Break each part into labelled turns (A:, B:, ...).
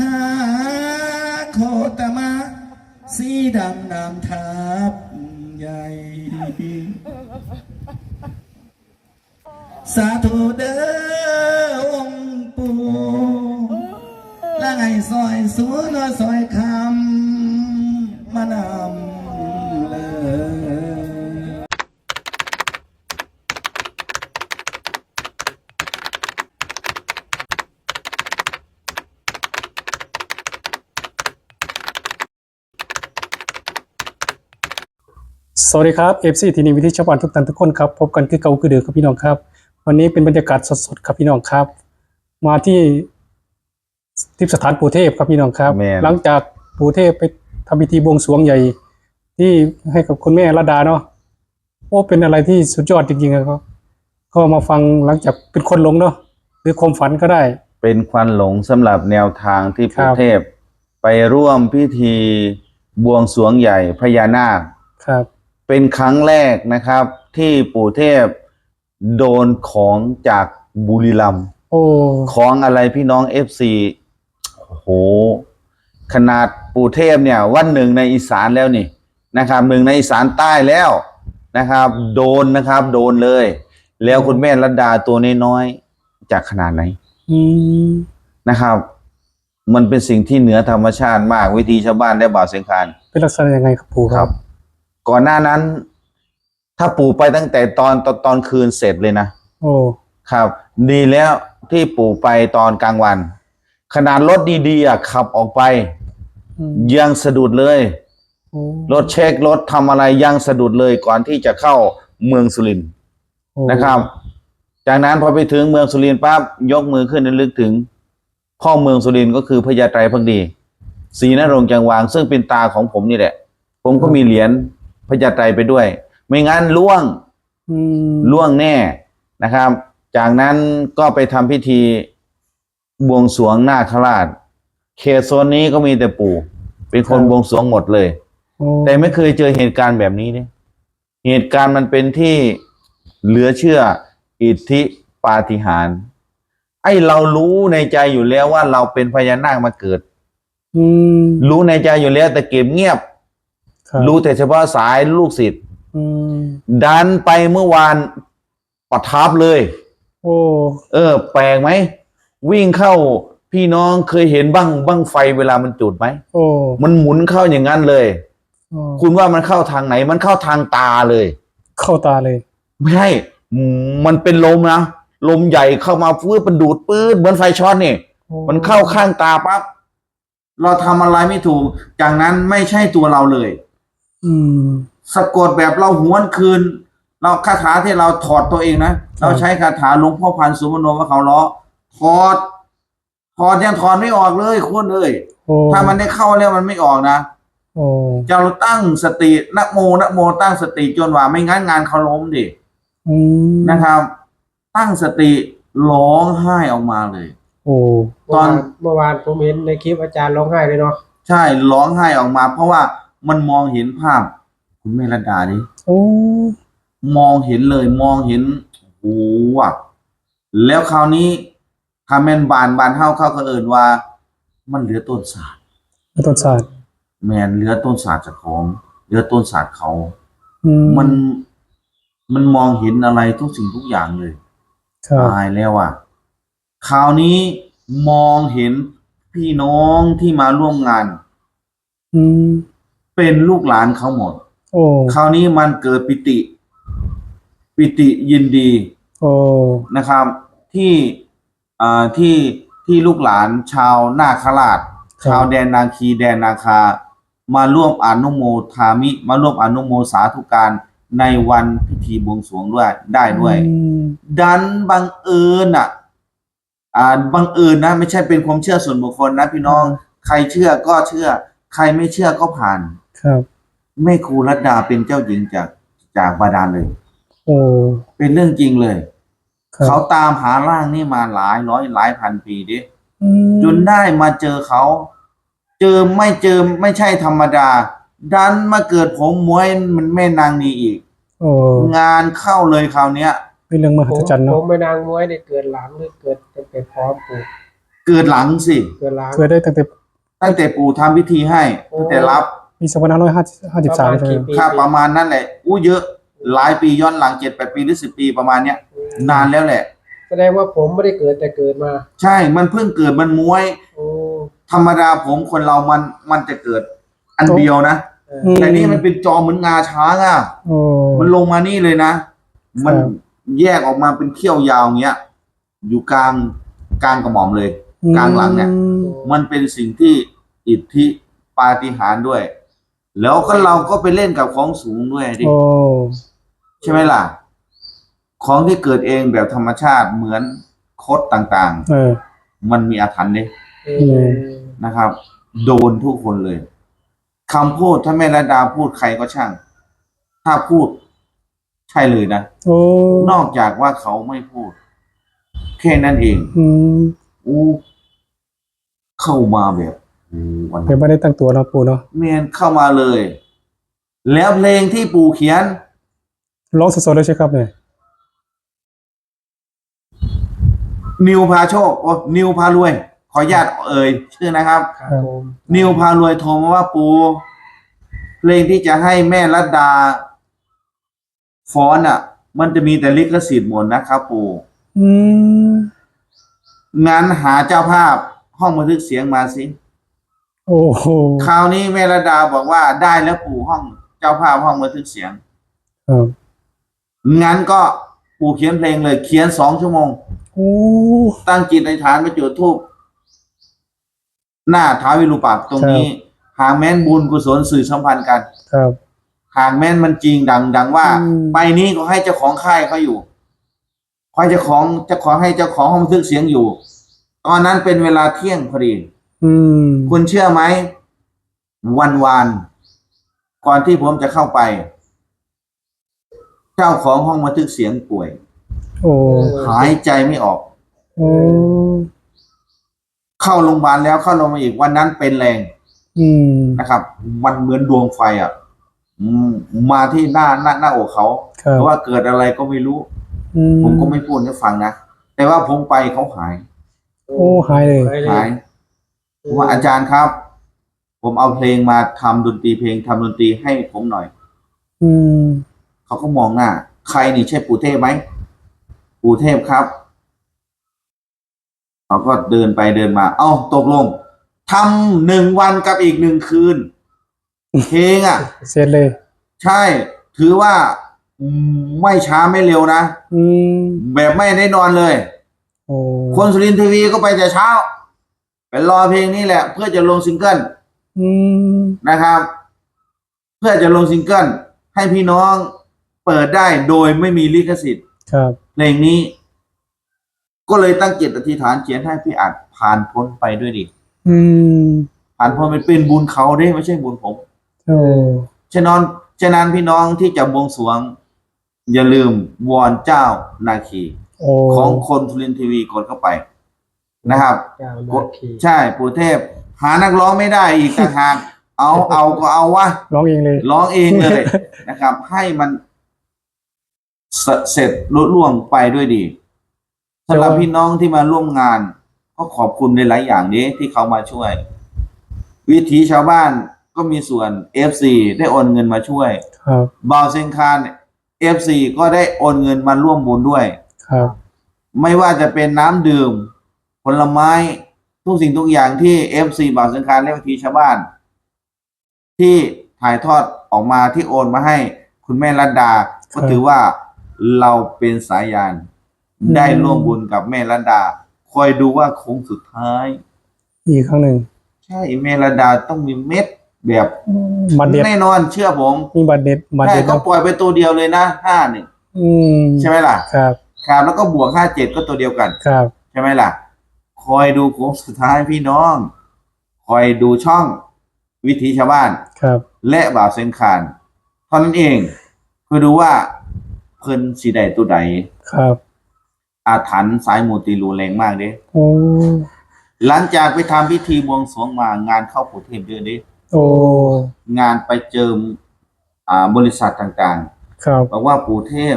A: หาโคตมะ สีดำนามทับใหญ่ สาธุเด้อองค์ปู่และไงซอยสูนอซอยขา
B: สวัสดีครับเอฟซีทีนีวิธีชาวบ้านทุกท่านทุกคนครับพบกันคือเก่าคือเดิมครับพี่น้องครับ วันนี้เป็นบรรยากาศสดๆครับพี่น้องครับ มาที่ทิพย์สถานปู่เทพครับพี่น้องครับ
C: แม่น
B: หลังจากปู่เทพไปทำพิธีบวงสรวงใหญ่ ที่ให้กับคุณแม่ระดาเนาะโอ้เป็นอะไรที่สุดยอดจริงๆครับก็มาฟังหลังจากเป็นคนหลงเนาะหรือความฝันก็ได้
C: เป็นควันหลงสำหรับแนวทางที่
B: ครั
C: ปู่
B: บ
C: เทพ ไปร่วมพิธีบวงสรวงใหญ่พญานาค
B: ครับ
C: เป็นครั้งแรกนะครับ ที่ปู่เทพโดนของจากบุรีรัมย์
B: โอ้
C: ของอะไรพี่น้องเอฟซีโอ้โห ขนาดปู่เทพเนี่ย วันหนึ่งในอีสานแล้วนี่นะครับหนึ่งในอีสานใต้แล้วนะครับ โดนนะครับ โดนเลย แล้วคุณแม่รัดดาตัวน้อยๆจากขนาดไหน
B: อืม
C: นะครับ มันเป็นสิ่งที่เหนือธรรมชาติมากวิธีชาวบ้านได้บ่าวเสียงคาน
B: เป็นลักษณะยังไงครับปู่ครับ
C: ก่อนหน้านั้น ถ้าปู่ไปตั้งแต่ตอนตอนตอนคืนเสร็จเลยนะ
B: โอ้
C: ครับ ดีแล้วที่ปู่ไปตอนกลางวัน ขนาดรถดีๆอะขับออกไป
B: อืม
C: ยังสะดุดเลย
B: โอ้
C: รถเช็ครถทำอะไรยังสะดุดเลยก่อนที่จะเข้าเมืองสุรินทร์
B: โอ้
C: นะครับ จากนั้นพอไปถึงเมืองสุรินทร์ปั๊บยกมือขึ้นระลึกถึง พ่อเมืองสุรินทร์ก็คือพญาไตรพักดีศรีนรงค์จังวาง ซึ่งเป็นตาของผมนี่แหละ ผมก็มีเหรียญ พญาไตรไปด้วย ไม่งั้นล่วง
B: อืม
C: ล่วงแน่นะครับ จากนั้นก็ไปทำพิธีบวงสรวงนาคราชเขตโซนนี้ก็มีแต่ปู่ เป็นคนบวงสรวงหมดเลย
B: โอ้
C: แต่ไม่เคยเจอเหตุการณ์แบบนี้เนี่ยเหตุการณ์มันเป็นที่เหลือเชื่ออิทธิปาฏิหาริย์ไอ้เรารู้ในใจอยู่แล้วว่าเราเป็นพญานาคมาเกิด
B: อืม
C: รู้ในใจอยู่แล้วแต่เก็บเงียบ
B: ค รับ
C: รู้แต่เฉพาะสายลูกศิษย์
B: อืม
C: ดันไปเมื่อวานประทับเลย
B: โอ้
C: เออ แปลกไหม วิ่งเข้าพี่น้องเคยเห็นบ้างบ้างไฟเวลามันจุดไหม
B: โอ้
C: มันหมุนเข้าอย่างนั้นเลย
B: โอ้
C: คุณว่ามันเข้าทางไหน มันเข้าทางตาเลย
B: เข้าตาเลย
C: ไม่ใช่อืมมันเป็นลมนะลมใหญ่เข้ามาฟื้นมันดูดปื้ดเหมือนไฟช็อตนี่
B: โอ้
C: มันเข้าข้างตาปั๊บเราทำอะไรไม่ถูกจากนั้นไม่ใช่ตัวเราเลย
B: อืม
C: สะกดแบบเราหวนคืน เราคาถาที่เราถอดตัวเองนะ
B: ครับ
C: เราใช้คาถาหลวงพ่อพันธุ์สุวรรณโนว่าเขาล้อถอด ถอดยังถอดไม่ออกเลยคุณเอ้ย
B: โอ้
C: ถ้ามันได้เข้าแล้วมันไม่ออกนะ
B: โอ้
C: จะเราตั้งสตินะโมนะโมตั้งสติจนว่าไม่งั้นงานเขาล้มดิ
B: อืม
C: นะครับ ตั้งสติร้องไห้ออกมาเลย
B: โอ้
C: ตอน
D: เมื่อวานผมเห็นในคลิปอาจารย์ร้องไห้เลยเนาะ
C: ใช่ร้องไห้ออกมา เพราะว่า มันมองเห็นภาพ คุณเมรดาดิ
B: โอ้
C: มองเห็นเลยมองเห็นโอ้โหว่ะแล้วคราวนี้ทาแมนบานบานเฮาเข้าก็เอินว่า มันเหลือต้นศาสตร์
B: ไม่ต้นศาสตร์
C: แมนเหลือต้นศาสตร์จากของเหลือต้นศาสตร์เขา
B: อืม
C: มันมันมองเห็นอะไรทุกสิ่งทุกอย่างเลย
B: ครับ
C: ตายแล้วอะคราวนี้มองเห็นพี่น้องที่มาร่วมงาน
B: อืม
C: เป็นลูกหลานเขาหมด
B: โอ้
C: คราวนี้มันเกิดปิติ ปิติยินดี
B: โอ้
C: นะครับ ที่อ่าที่ที่ลูกหลานชาวนาคราช ชาวแดนนาคีแดนนาคา มาร่วมอนุโมทามิ มาร่วมอนุโมสาธุการในวันพิธีบวงสรวงด้วยได้ด้วย
B: อืม
C: ดันบังเอิญอะ อ่าบังเอิญนะ ไม่ใช่เป็นความเชื่อส่วนบุคคลนะพี่น้อง ใครเชื่อก็เชื่อ ใครไม่เชื่อก็ผ่าน
B: ครับ
C: แม่ครูรัตดาเป็นเจ้าหญิงจากจากบาดาลเลย
B: โอ้
C: เป็นเรื่องจริงเลย
B: ครับ
C: เขาตามหาร่างนี่มาหลายร้อยหลายพันปีดิ
B: อืม
C: จนได้มาเจอเขา เจอไม่เจอไม่ใช่ธรรมดา ดันมาเกิดผมมวยมันแม่นางนีอีก
B: โอ้
C: งานเข้าเลยคราวเนี้ย
B: เป็นเรื่องมหั
D: ผม
B: ศจรรย์
D: ผ
B: เนาะ
D: มไม่นางมวยได้เกิดหลังหรือเกิดตั้งแต่พร้อมปลูก
C: เกิดหลังสิ
D: เกิดล้าง
B: เคยได้ตั้งแต่
C: ตั้งแต่ปู่ทำพิธีให้ตั้งแต่รับ
B: ปีสองพันห้าร้อยห้าสิบสาม
D: ประมาณ
B: ใช่ไหม
D: กี่ปี
C: ค่าประมาณนั้นแหละ อู้เยอะหลายปีย้อนหลังเจ็ดแปดปีหรือสิบปีประมาณเนี้ยนานแล้วแหละ
D: แสดงว่าผมไม่ได้เกิดแต่เกิดมา
C: ใช่มันเพิ่งเกิดมันม้วย
D: โอ้
C: ธรรมดาผมคนเรามันมันจะเกิด อันเดียวนะ
D: เออ
B: อืม
C: แต่นี่มันเป็นจอเหมือนงาช้างอะ
B: โอ้
C: มันลงมานี่เลยนะ มัน
B: ครับ
C: แยกออกมาเป็นเขี้ยวยาวเงี้ย อยู่กลางกลางกระหม่อมเลย กลางหลังเนี่ย มันเป็นสิ่งที่อิทธิปาฏิหาริย์ด้วย แล้วก็เราก็ไปเล่นกับของสูงด้วยดิ
B: โอ้
C: ใช่ไหมล่ะ ของที่เกิดเองแบบธรรมชาติเหมือนคดต่าง
B: เออ
C: ๆ มันมีอาถรรพ์เนี่ย
D: เออ
C: นะครับ โดนทุกคนเลยคำพูดถ้าแม่ระดาพูดใครก็ช่าง ถ้าพูดใช่เลยนะ
B: โอ้
C: นอกจากว่าเขาไม่พูด แค่นั้นเอง
B: อืม
C: อู้เข้ามาแบบอู้ วัน
B: แต่ไม่ได้ตั้งตัวเนาะปู่เนาะ
C: เมนเข้ามาเลย แล้วเพลงที่ปู่เขียน
B: ร้องสดๆเลยใช่ครับเนี่ย
C: นิวพาโชคโอ้นิวพารวย ขออนุญาตเอ่ยชื่อนะครับ
D: ครับผม
C: นิวพารวยโทรมาว่าปูเพลงที่จะให้แม่รัดดาฟ้อนอะ มันจะมีแต่ลิขสิทธิ์หมดนะครับปู
B: อืม
C: งั้นหาเจ้าภาพห้องบันทึกเสียงมาสิ
B: โอ้โห
C: คราวนี้แม่รัดดาบอกว่าได้แล้วปู่ห้องเจ้าภาพห้องบันทึกเสียง
B: ครับ
C: งั้นก็ปู่เขียนเพลงเลย เขียนสองชั่วโมง
B: โอ้
C: ตั้งจิตในฐานไปจุดทูปหน้าท้าวิรูปักษ์ตรงนี้ หากแม้นบุญกุศลสื่อสัมพันธ์กัน
B: ครับ
C: หากแม้นมันจริงดังดังว่า
B: อืม
C: ไปนี้ก็ให้เจ้าของค่ายเขาอยู่คอยเจ้าของเจะขอให้เจ้าของห้องบันทึกเสียงอยู่ ตอนนั้นเป็นเวลาเที่ยงพอดี
B: อืม
C: คุณเชื่อไหม วันวานก่อนที่ผมจะเข้าไป เจ้าของห้องบันทึกเสียงป่วย
B: โอ้
C: หายใจไม่ออก
B: โอ้
C: เข้าโรงพยาบาลแล้วเข้าโรงพยาบาลอีกวันนั้นเป็นแรง
B: อืม
C: นะครับ มันเหมือนดวงไฟอะอืมมาที่หน้าหน้าหน้าอกเขา
B: ครับ
C: เพราะว่าเกิดอะไรก็ไม่รู้
B: อื
C: ผมก็ไม่พูดให้ฟังนะ แต่ว่าผมไปเขาหาย
B: โอ้หายเลย
C: หาย ผมว่าอาจารย์ครับ ผมเอาเพลงมาทำดนตรีเพลงทำดนตรีให้ผมหน่อย
B: อืม
C: เขาก็มองหน้า ใครนี่ใช่ปู่เทพไหมปู่เทพครับ เขาก็เดินไปเดินมา เอ้าตกลงทำหนึ่งวันกับอีกหนึ่งคืน เพลงอะ
B: เสร็จเลย
C: ใช่ ถือว่าอืมไม่ช้าไม่เร็วนะ
B: อืม
C: แบบไม่ได้นอนเลย
B: โอ้
C: คนสุรินทร์ทีวีก็ไปแต่เช้า ไปรอเพลงนี้แหละ เพื่อจะลงซิงเกิล
B: อืม
C: นะครับ เพื่อจะลงซิงเกิลให้พี่น้องเปิดได้โดยไม่มีลิขสิทธิ์
B: ครับ
C: เพลงนี้ ก็เลยตั้งจิตอธิษฐานเขียนให้พี่อัดผ่านพ้นไปด้วยดิ
B: อืม
C: ผ่านพ้นไปเป็นบุญเขาได้ไม่ใช่บุญผม
B: โอ้
C: ฉะนั้นฉะนั้นพี่น้องที่จะบวงสรวง อย่าลืมวอนเจ้านาคี
B: โอ้
C: ของคนทุรินทร์ทีวีกดเข้าไป นะครับ
D: เจ้านาคี
C: ใช่ปู่เทพ หานักร้องไม่ได้อีกต่างหากเอาเอาก็เอาวะ
B: ร้องเองเลย
C: ร้องเองเลยนะครับ ให้มันเสเสร็จลุล่วงไปด้วยดีสำหรับพี่น้องที่มาร่วมงาน ก็ขอบคุณในหลายอย่างนี้ที่เขามาช่วย วิถีชาวบ้านก็มีส่วน FC ได้โอนเงินมาช่วย
B: ครับ
C: บาวเซนคาน FC ก็ได้โอนเงินมาร่วมบุญด้วย
B: ครับ
C: ไม่ว่าจะเป็นน้ำดื่ม ผลไม้ทุกสิ่งทุกอย่างที่ FC บาวเซนคานและวิถีชาวบ้าน ที่ถ่ายทอดออกมาที่โอนมาให้คุณแม่รัตดา ก็ถือว่าเราเป็นสายยาน ได้ร่วมบุญกับแม่รัตดา คอยดูว่าโค้งสุดท้าย
B: อีกครั้งหนึ่ง
C: ใช่แม่รัตดาต้องมีเม็ดแบบ
B: บัตรเด็ด
C: แน่นอนเชื่อผม
B: มีบัตรเด็ดบัตร
C: ใช่
B: เด็ด
C: ก็
B: นะ
C: ปล่อยไปตัวเดียวเลยนะห้าหนึ่ง
B: อืม
C: ใช่ไหมล่ะ
B: ครับ
C: ครับแล้วก็บวกห้าเจ็ดก็ตัวเดียวกัน
B: ครับ
C: ใช่ไหมล่ะ คอยดูโค้งสุดท้ายพี่น้อง คอยดูช่องวิถีชาวบ้าน
B: ครับ
C: และบ่าวเซนคานเท่านั้นเองเพื่อดูว่าเพิ่นสีใดตัวใด
B: ครับ
C: อาถรรพ์สายมูตีรูแรงมากเด้
B: โอ้
C: หลังจากไปทำพิธีบวงสรวงมางานเข้าปู่เทพเดือนนี้
B: โอ้
C: งานไปเจิมอ่าบริษัทต่าง
B: ครับ
C: ๆบอกว่าปู่เทพ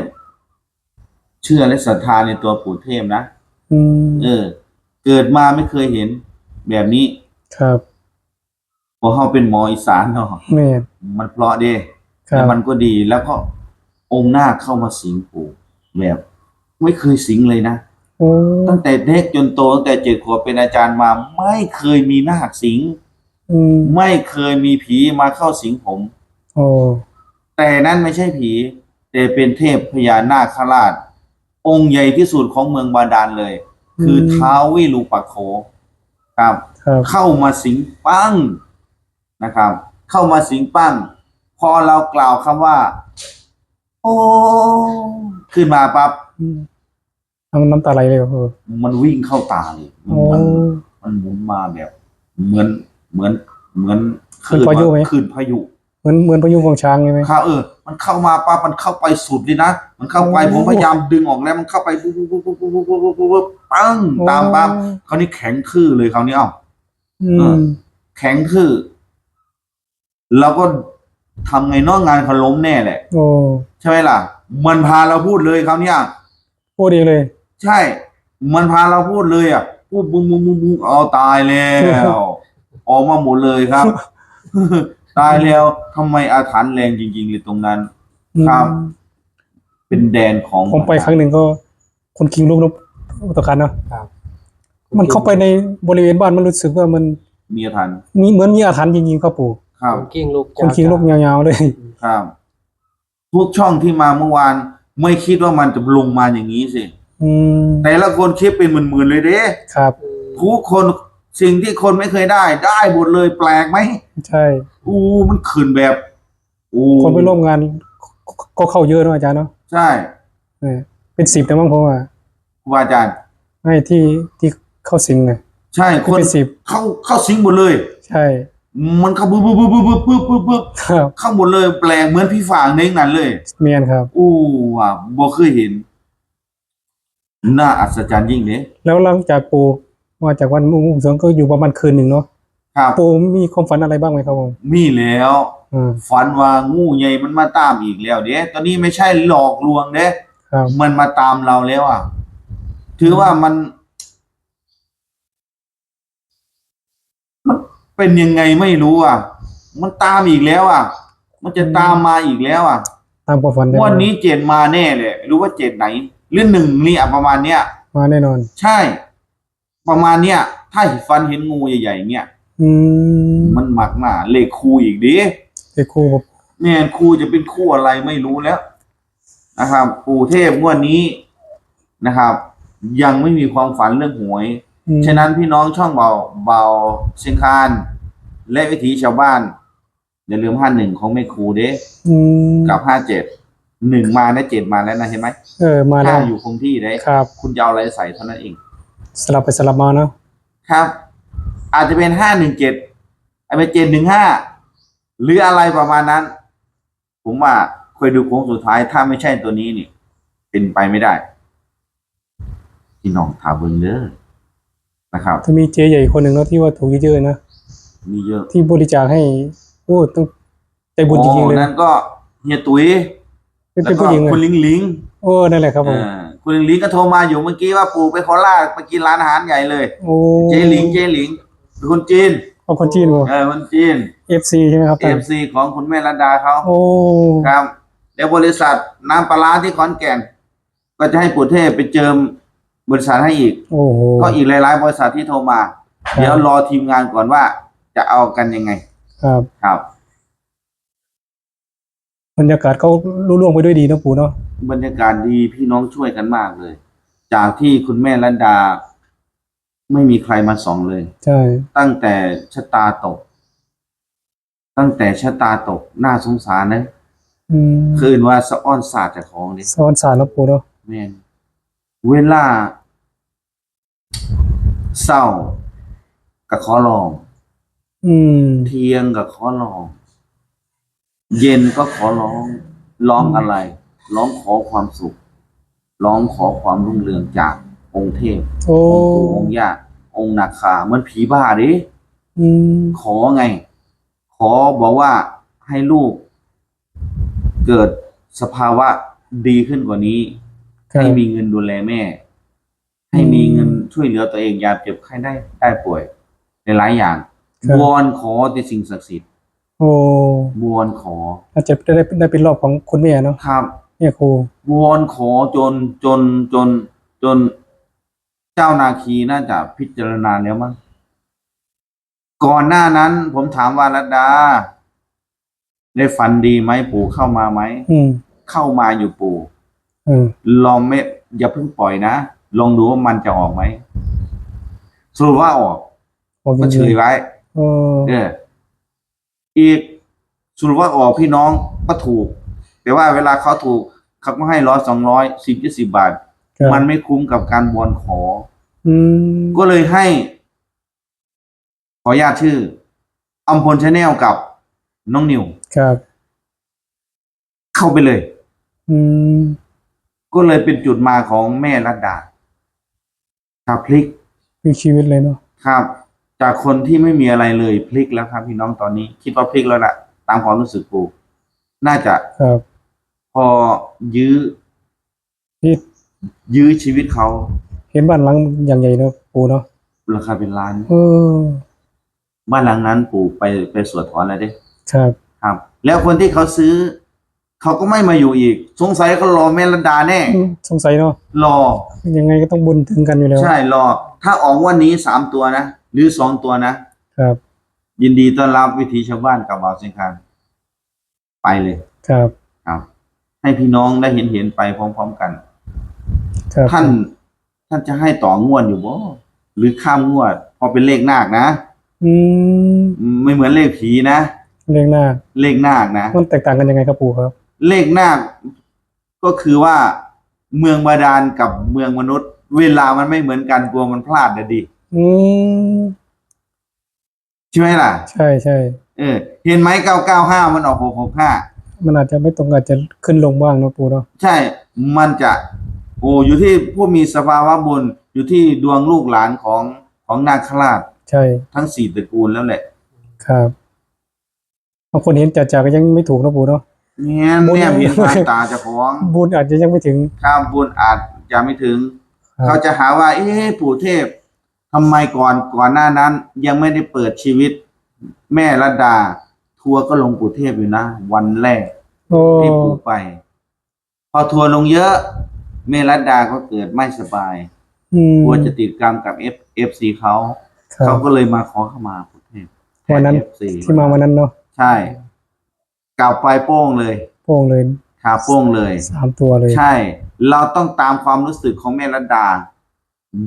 C: เชื่อและศรัทธาในตัวปู่เทพนะ
B: อืม
C: เออ เกิดมาไม่เคยเห็นแบบนี้
B: ครับ
C: พอเขาเป็นหมออีสานเนาะ
B: แม่
C: มันเพราะเด้
B: ครั
C: แล้ว
B: บ
C: มันก็ดีแล้วก็องค์หน้าคเข้ามาสิงปู่แบบ ไม่เคยสิงเลยนะ
B: โอ้
C: ตั้งแต่เด็กจนโตตั้งแต่เจ็ดขวบเป็นอาจารย์มา ไม่เคยมีนาคสิง
B: อืม
C: ไม่เคยมีผีมาเข้าสิงผม
B: โอ้
C: แต่นั่นไม่ใช่ผี แต่เป็นเทพพญานาคราช องค์ใหญ่ที่สุดของเมืองบาดาลเลย คือท้าววิรูปักโขครับ
B: ครับ
C: เข้ามาสิงปั้งนะครับ เข้ามาสิงปั้ง พอเรากล่าวคำว่า โอ้ขึ้นมาปั๊บ
B: อืมน้ำน้ำตาไหลเลยโอ้
C: มันวิ่งเข้าตาเลย
B: โอ้
C: มันมันหมุนมาแบบ เหมือนเหมือนเหมือน
B: ขึ้นพายุไหม
C: ขึ้นพายุ
B: เหมือนเหมือนพายุของช้างใช่ไหม
C: ข้าเออ มันเข้ามาปั๊บมันเข้าไปสุดเลยนะ มันเข้าไป
B: โอ้
C: ผมพยายามดึงออกแล้วมันเข้าไปปุ๊บปุ๊บปุ๊บปุ๊บปุ๊บปุ๊บปุ๊บปุ๊บปั้งตามปั๊บคราวนี้แข็งทื่อเลยคราวนี้เอ้า
B: อื
C: เอ
B: ม
C: อแข็งทื่อเราก็ทำไงเนอกงานเขาล้มแน่แหละ
B: โอ้
C: ใช่ไหมล่ะ มันพาเราพูดเลยคราวเนี้ย
B: พูดเองเลย
C: ใช่ มันพาเราพูดเลยอะพูดบุ้งบุ้งบุ้งบุ้งเอาตายแล้วออกมาหมดเลยครับ ตายแล้วทำไมอาถรรพ์แรงจริง ๆ เลยตรงนั้น ครับ เป็นแดนของ
B: ผมไปครั้งหนึ่งก็ คนคิงลูกนกตะกันเนาะ
D: ครับ
B: มันเข้าไปในบริเวณบ้านมันรู้สึกว่ามัน
C: มีอาถรรพ์
B: มีเหมือนมีอาถรรพ์จริงๆครับปู่
C: ครับ
D: คนกิ้งลูก
B: คนคิงลูกยาวๆเลย
C: ครับ ทุกช่องที่มาเมื่อวาน ไม่คิดว่ามันจะลงมาอย่างนี้สิ
B: อืม
C: แต่ละคนคิดเป็นหมื่นๆเลยเด้
B: ครับ
C: ทุกคน สิ่งที่คนไม่เคยได้ ได้หมดเลยแปลกไหม
B: ใช่
C: อู้มันขืนแบบอู้
B: คนไปร่วมงานก็ก็เข้าเยอะเนอะอาจารย์เนาะ
C: ใช่
B: เออเป็นสิบนะมั้งผมว่า
C: ครูบาอาจารย์
B: ไม่ที่ที่เข้าสิงไง
C: ใช่คน
B: เป็นสิบ
C: เข้าเข้าสิงหมดเลย
B: ใช่
C: มันเข้าบึ๊บบึ๊บบึ๊บบึ๊บบึ๊บบึ๊บบึ๊บบึ๊บ
B: ครับ
C: เข้าหมดเลยแปลกเหมือนพี่ฝางในนั้นเลย
B: เมียนครับ
C: อู้ว่ะบ่เคยเห็น น่าอัศจรรย์ยิ่งเนี่ย
B: แล้วหลังจากปู่ มาจากวันมุ่งสวงก็อยู่ประมาณคืนหนึ่งเนาะ
C: ครับ
B: ปู่มีความฝันอะไรบ้างไหมครับผม
C: มีแล้ว
B: อืม
C: ฝันว่างูใหญ่มันมาตามอีกแล้วเด้ตอนนี้ไม่ใช่หลอกลวงเด้
B: ครับ
C: มันมาตามเราแล้วอะ ถือว่ามันมันเป็นยังไงไม่รู้อะ มันตามอีกแล้วอะ มันจะตามมาอีกแล้วอะ
B: ตามความฝันได้ไหม
C: วันนี้เจ็ดมาแน่เลยไม่รู้ว่าเจ็ดไหนหรือหนึ่งนี่อะประมาณเนี้ย
B: มาแน่นอน
C: ใช่ ประมาณเนี้ยถ้าฟันเห็นงูใหญ่ๆเนี่ย
B: อืม
C: มันหมักหนาเลขคูอีกดิ
B: เด็กครูบอก
C: แม่นครูจะเป็นคู่อะไรไม่รู้แล้ว นะครับปู่เทพงวดนี้นะครับ ยังไม่มีความฝันเรื่องหวย
B: อืม
C: ฉะนั้นพี่น้องช่องเบาเบาเชียงคาน และวิถีชาวบ้าน อย่าลืมห้าหนึ่งของแม่ครูเด้
B: อืม
C: กับห้าเจ็ดหนึ่งมาและเจ็ดมาแล้วนะเห็นไหม
B: เออมาแล้
C: ห้าวอยู่คงที่เด้
B: ครับ
C: คุณจะเอาอะไรใส่เท่านั้นเอง
B: สลับไปสลับมาเนาะ
C: ครับ อาจจะเป็นห้าหนึ่งเจ็ดอาจจะเป็นเจ็ดหนึ่งห้าหรืออะไรประมาณนั้น ผมว่าเคยดูโค้งสุดท้ายถ้าไม่ใช่ตัวนี้นี่ เป็นไปไม่ได้พี่น้องถาเบิงเด้อนะครับ
B: ถ้ามีเจใหญ่คนหนึ่งเนาะที่ว่าถูกเยอะๆนะ
C: มีเยอะ
B: ที่บริจาคให้โอ้ต้องใจบุญจริงๆเลย
C: โอ้นั่นก็เฮียตุ้ย
B: เป็น
C: แล้
B: เป็น
C: วก็
B: ผู้หญิงเล
C: คุณ
B: ย
C: ลิงลิง
B: โอ้นั่นแหละครับผม
C: เออคุณลิงลิงก็โทรมาอยู่เมื่อกี้ว่าปู่ไปโคราชไปกินร้านอาหารใหญ่เลย
B: โอ้
C: เจหลิงเจหลิงเป็นคนจีน
B: เอาคนจีนบ่
C: เออคนจีน
B: FC ใช่ไหมครับ
C: เอ
B: ท่าน
C: ฟซีของคุณแม่รัตดาเขา
B: โอ้
C: ครับเดี๋ยวบริษัทน้ำปลาร้าที่ขอนแก่น ก็จะให้ปู่เทพไปเจิมบริษัทให้อีก
B: โอ้โห
C: ก็อีกหลายๆบริษัทที่โทรมา
B: ครับ
C: เดี๋ยวรอทีมงานก่อนว่าจะเอากันยังไง
B: ครับ
C: ครับ
B: บรรยากาศเขารุ่ล่วงไปด้วยดีเนาะปู่เนาะ
C: บรรยากาศดีพี่น้องช่วยกันมากเลย จากที่คุณแม่รัตดา ไม่มีใครมาส่องเลย
B: ใช่
C: ตั้งแต่ชะตาตก ตั้งแต่ชะตาตกน่าสงสารนะ
B: อืม
C: คืนว่าสะอ้อนศาสตร์จากของนี่
B: สอนสารแล้วปู่เนาะ
C: แม่นเวลา เศร้ากับขอลอง
B: อืม
C: เที่ยงกับขอลอง เย็นก็ขอร้อง ร้องอะไร ร้องขอความสุข ร้องขอความรุ่งเรืองจากองค์เทพ
B: โอ้
C: องค์ปู่องค์ย่าองค์นาคาเหมือนผีบ้าดิ
B: อืม
C: ขอไง ขอบอกว่าให้ลูก เกิดสภาวะดีขึ้นกว่านี้
B: ครับ
C: ให้มีเงินดูแลแม่ ให้มีเงินช่วยเหลือตัวเองอย่าเจ็บไข้ได้ได้ป่วยในหลายอย่าง
B: ครับ
C: วอนขอแต่สิ่งศักดิ์สิทธิ์
B: โอ้
C: วอนขอ
B: อาจจะได้ได้เป็นรอบของคุณแม่เนาะ
C: ครับ
B: แม่ครู
C: วอนขอจนจนจนจนเจ้านาคีน่าจะพิจารณาแล้วมั้งก่อนหน้านั้น ผมถามว่ารัตดา ได้ฝันดีไหมปู่เข้ามาไหม
B: อืม
C: เข้ามาอยู่ปู่
B: อืม
C: ลองไม่อย่าเพิ่งปล่อยนะลองดูว่ามันจะออกไหมสรุปว่าออก
B: บอกจ
C: ก็เฉ
B: ริง
C: ยไว้
B: ๆเออ
C: เออ อีกสรุปว่าออกพี่น้องก็ถูก แต่ว่าเวลาเขาถูกเขาก็ให้ร้อยสองร้อยสิบยี่สิบบาท
B: ครับ
C: มันไม่คุ้มกับการบอนขอ
B: อืม
C: ก็เลยให้ ขออนุญาตชื่ออัมพลชาแนลกับน้องนิว
B: ครับ
C: เข้าไปเลย
B: อืม
C: ก็เลยเป็นจุดมาของแม่รัดดาครับพลิก
B: มีชีวิตเลยเนาะ
C: ครับ จากคนที่ไม่มีอะไรเลยพลิกแล้วครับ พี่น้องตอนนี้ คิดว่าพลิกแล้วล่ะ ตามความรู้สึกกูน่าจะ
B: ครับ
C: พอยื้อ
B: พี่
C: ยื้อชีวิตเขา
B: เห็นบ้านหลังอย่างใหญ่เนาะปู่เนาะ
C: ราคาเป็นล้าน
B: เออ
C: บ้านหลังนั้นปู่ไปไปสวดถอนแล้วเด้
B: ครับ
C: ครับ แล้วคนที่เขาซื้อ เขาก็ไม่มาอยู่อีก สงสัยเขารอแม่รัดดาแน่
B: อืมสงสัยเนาะ
C: รอ
B: ยังไงก็ต้องบุญถึงกันอยู่แล้ว
C: ใช่รอ ถ้าออกงวันนี้สามตัวนะ หรือสองตัวนะ
B: ครับ
C: ยินดีต้อนรับวิถีชาวบ้านกับบ่าวเสียงคานไปเลย
B: ครับ
C: ครับ ให้พี่น้องได้เห็นเห็นไปพร้อมๆกัน
B: ครับ
C: ท่าน ท่านจะให้ต่องวดอยู่บ่หรือข้ามงวด พอเป็นเลขนาคนะ
B: อืม
C: ไม่เหมือนเลขผีนะ
B: เรื่องหน้า
C: เลขนาคนะ
B: มันแตกต่างกันยังไงครับปู่ครับ
C: เลขนาคก็คือว่าเมืองบาดาลกับเมืองมนุษย์ เวลามันไม่เหมือนกันกลัวมันพลาดนะดิ
B: อืม
C: ใช่ไหมล่ะ
B: ใช่ใช่
C: เออ เห็นไหมเก้าเก้าห้ามันออกหกหกห้า
B: มันอาจจะไม่ตรงอาจจะขึ้นลงบ้างเนาะปู่เนาะ
C: ใช่ มันจะ โอ้อยู่ที่ผู้มีสภาวะบุญอยู่ที่ดวงลูกหลานของของนาคราช
B: ใช่
C: ทั้งสี่ตระกูลแล้วแหละ
B: ครับบางคนเห็นจ่าๆก็ยังไม่ถูกเนาะปู่เนาะ
C: เนี่ย
B: บุญ
C: เนี่ยเห็นผ่านตาเจะของ
B: บุญอาจจะยังไม่ถึง
C: ข้ามบุญอาจจะไม่ถึง
B: ครับ
C: เขาจะหาว่า เอ๊ะปู่เทพทำไมก่อนก่อนหน้านั้น ยังไม่ได้เปิดชีวิต แม่ระดา ทัวร์ก็ลงปู่เทพอยู่นะ วันแรก
B: โอ้
C: ที่ปู่ไป พอทัวร์ลงเยอะ แม่รัดดาก็เกิดไม่สบาย
B: อืม
C: กลัวจะติดกรรมกับเอฟเอฟซีเขา
B: ครั
C: เขา
B: บ
C: ก็เลยมาขอเข้ามาปู่เทพ
B: วันนั้น
C: เอฟซี
B: ที่มาวันนั้นเนาะ
C: ใช่ กล่าวไปโป้งเลย
B: โป้งเลย
C: ขาโป้งเลย
B: สามตัวเลย
C: ใช่ เราต้องตามความรู้สึกของแม่รัดดา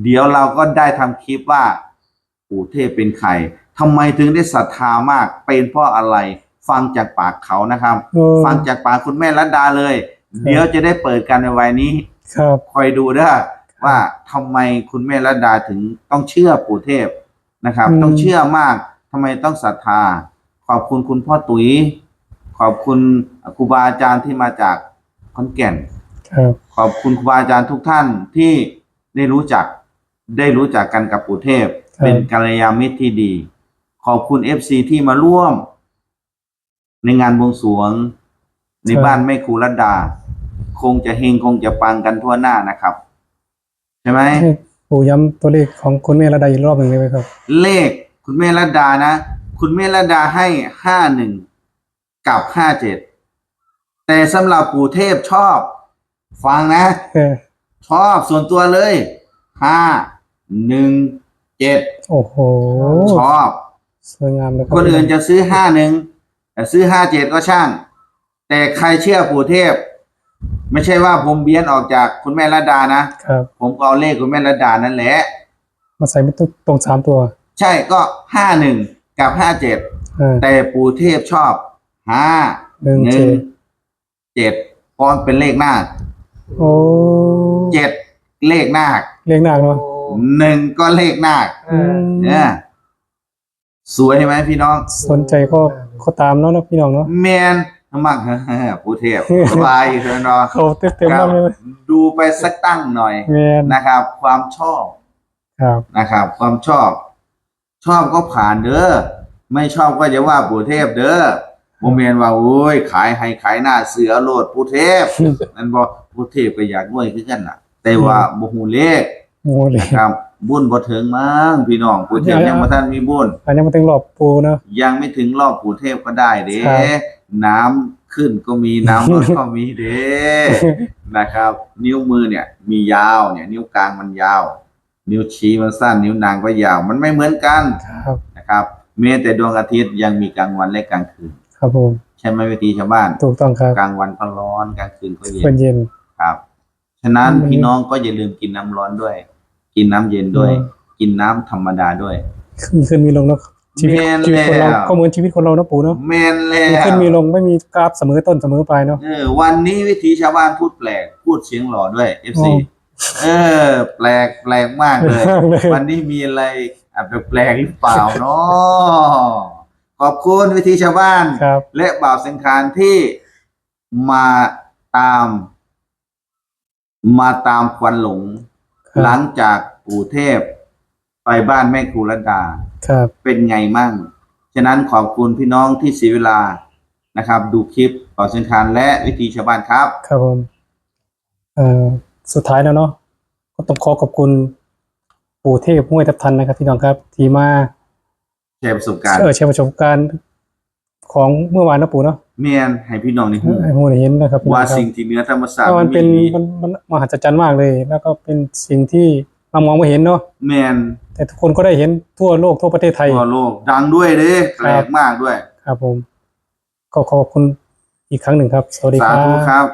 C: เดี๋ยวเราก็ได้ทำคลิปว่าปู่เทพเป็นใครทำไมถึงได้ศรัทธามากเป็นเพราะอะไร ฟังจากปากเขานะครับ
B: โอ้
C: ฟังจากปากคุณแม่รัดดาเลย
B: ครับ
C: เดี๋ยวจะได้เปิดกันในวัยนี้
B: ครับ
C: คอยดูเด้อว่าทำไมคุณแม่รัดดาถึงต้องเชื่อปู่เทพนะครับ
B: อืม
C: ต้องเชื่อมากทำไมต้องศรัทธา ขอบคุณคุณพ่อตุ๋ย ขอบคุณครูบาอาจารย์ที่มาจากขอนแก่น
B: ครับ
C: ขอบคุณครูบาอาจารย์ทุกท่านที่ได้รู้จักได้รู้จักกันกับปู่เทพ
B: ครับ
C: เป็นกัลยาณมิตรที่ดี ขอบคุณเอฟซีที่มาร่วม ในงานบวงสรวง ในบ้านแม่ครูรัตดา คงจะเฮงคงจะปังกันทั่วหน้านะครับ ใช่ไหม
B: ให้ปู่ย้ำตัวเลขของคุณแม่ระดาอีกรอบหนึ่งได้ไหมครับ
C: เลขคุณแม่รัตดานะ คุณแม่รัตดาให้ห้าหนึ่ง กับห้าเจ็ดแต่สำหรับปู่เทพชอบ ฟังนะ
B: เออ
C: ชอบส่วนตัวเลยห้าหนึ่งเจ็ด
B: โอ้โห
C: ชอบ
B: สวยงามเลยครับ
C: คนอื่นจะซื้อห้าหนึ่งแต่ซื้อห้าเจ็ดก็ช่าง แต่ใครเชื่อปู่เทพ ไม่ใช่ว่าผมเบี้ยนออกจากคุณแม่รัตดานะ
B: ครับ
C: ผมก็เอาเลขคุณแม่รัตดานั่นแหละ
B: มาใส่ไม่ตรงตรงสามตัว
C: ใช่ก็ห้าหนึ่งกับห้าเจ็ด
B: เออ
C: แต่ปู่เทพชอบ ห้า
B: หนึ่ง
C: ห
B: เจ็
C: นึ่ง
B: ด
C: เจ็ดเพราะมันเป็นเลขหน้าค
B: โอ้
C: เจ็ดเลขหน้าค
B: เลขหนักเนาะ
C: หนึ่งก็เลขหน้าค
B: อืม
C: เนี่ยสวยไหมพี่น้อง
B: สนใจก็ก็ตามเนาะนะพี่น้องเนาะ
C: แมนมักผู้เทพสบายอยู่เถอะเนาะ
B: เขาเต็มเต็ม
C: ครั
B: มากเลย
C: ดูไปสักตั้งหน่อย
B: แมน
C: นะครับ ความชอบ
B: ครับ
C: นะครับ ความชอบ ชอบก็ผ่านเด้อไม่ชอบก็จะว่าผู้เทพเด้อ โมเมนว่าโอ้ย ขายให้ขายหน้าเสือโลดผู้เทพนั่นบอกผู้เทพก็อยากด้วยคือกันน่ะ แต่ว่าบ่ฮู้เลข
B: โง่เลย
C: ครับ บุญบ่ถึงมั้งพี่น้องปู่เทพยังบ่ทันมีบุญ
B: อันนี้มันถึงรอบปูเนาะ
C: ยังไม่ถึงรอบปู่เทพก็ได้เด้
B: ครับ
C: น้ำขึ้นก็มีน้ำลดก็มีเด้นะครับ นิ้วมือเนี่ย มียาวเนี่ย นิ้วกลางมันยาว นิ้วชี้มันสั้น นิ้วนางก็ยาว มันไม่เหมือนกัน
B: ครับ
C: นะครับแม้แต่ดวงอาทิตย์ยังมีกลางวันและกลางคืน
B: ครับผม
C: ใช่ไหมวิธีชาวบ้าน
B: ถูกต้องครับ
C: กลางวันก็ร้อนกลางคืนก็เย็
B: เป็น
C: น
B: เย็น
C: ครับ ฉะนั้น
B: อืม
C: พี่น้องก็อย่าลืมกินน้ำร้อนด้วย กินน้ำเย็นด้วย
B: อืม
C: กินน้ำธรรมดาด้วย
B: มีขึ้นมีลงเนาะชีวิต
C: แม่น
B: ชีวิตคนเรา
C: แล้ว
B: ก็เหมือนชีวิตคนเราเนาะปูเนาะ
C: แม่นแล้
B: มี
C: ว
B: ขึ้นมีลงไม่มีกราฟเสมอต้นเสมอปลายเนาะ
C: เออวันนี้วิธีชาวบ้านพูดแปลก พูดเสียงหล่อด้วย FC
B: อ๋อ
C: เออ แปลกแปลกมากเลย
B: มากเลย
C: วันนี้มีอะไรอะแปลกๆหรือเปล่าเนาะ ขอบคุณวิธีชาวบ้าน
B: ครับ
C: และบ่าวสังคารที่มาตาม มาตามควันหลง
B: ครับ
C: หลังจากปู่เทพ ไปบ้านแม่ครูรดา
B: ครับ
C: เป็นไงมั่ง ฉะนั้นขอบคุณพี่น้องที่เสียเวลานะครับ ดูคลิปบ่าวสังคารและวิธีชาวบ้านครับ
B: ครับผมเอ่อสุดท้ายแล้วเนาะก็ต้องขอขอบคุณปู่เทพห้วยทับทันนะครับพี่น้องครับ ที่มา
C: แชร์ประสบการณ์
B: เออแชร์ประสบการณ์ของเมื่อวานนะปู่เนาะ
C: เมียนให้พี่น้องในหู
B: ให้ผู้ได้เห็นนะครับพี่น้
C: ว่า
B: องครับ
C: สิ่งที่เหนือธรรมศาสตร์
B: ว่ามันเป็น
C: มี
B: มันมันมหัศจรรย์มากเลย แล้วก็เป็นสิ่งที่เรามองไม่เห็นเนาะ
C: แมน
B: แต่ทุกคนก็ได้เห็นทั่วโลกทั่วประเทศไทย
C: ทั่วโลกดังด้วยเด้แปลกมากด้วย
B: ครับผม ก็ขอบคุณอีกครั้งหนึ่งครับ สวัสดี
C: สา
B: ครั
C: ธุ
B: บ
C: ครับ